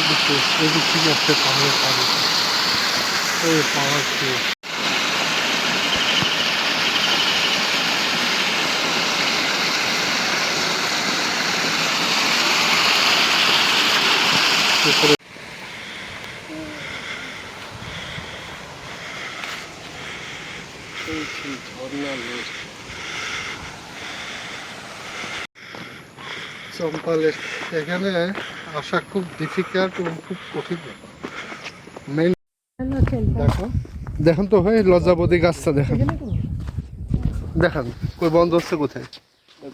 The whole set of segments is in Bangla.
এদিকে এদিক থেকে এই পাহাড় থেকে উপরে ঝর্ণা লেক চম্পা লেক এখানে আসা খুব ডিফিকাল্ট এবং খুব কঠিন মেইন দেখো। দেখেন তো ভাই লজ্জাবতী গাছটা দেখেন। দেখান কই বন্ধ হচ্ছে কোথায়?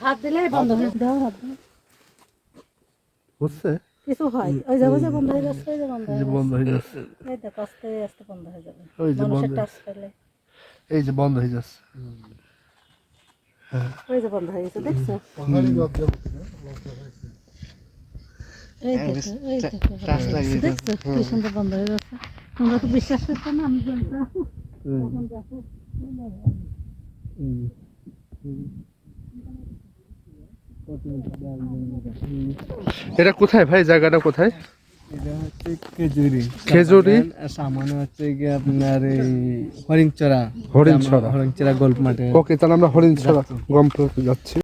হাত দিলে বন্ধ হয়ে। দাও হাত। হচ্ছে? কিছু হয়। ওই যাব যে বন্ধ হয়ে যাচ্ছে ওই যে বন্ধ হয়ে বন্ধ হয়ে যাচ্ছে। এই দেখো আস্তে আস্তে বন্ধ হয়ে যাবে। ওই যে বন্ধ এই যে বন্ধ হয়ে যাচ্ছে। ওই যে বন্ধ হয়ে গেছে দেখছ? কি সুন্দর বন্ধ যাচ্ছে তোমরা তো বিশ্বাস করছ না আমি এটা কোথায় ভাই? জায়গাটা কোথায়? এটা হচ্ছে খেজুরি খেজুরি? সামনে হচ্ছে গিয়ে আপনার এই হরিণচড়া হরিণচড়া। হরিণচড়া গোল্প মাঠে ওকে তাহলে আমরা হরিণ গল্প যাচ্ছি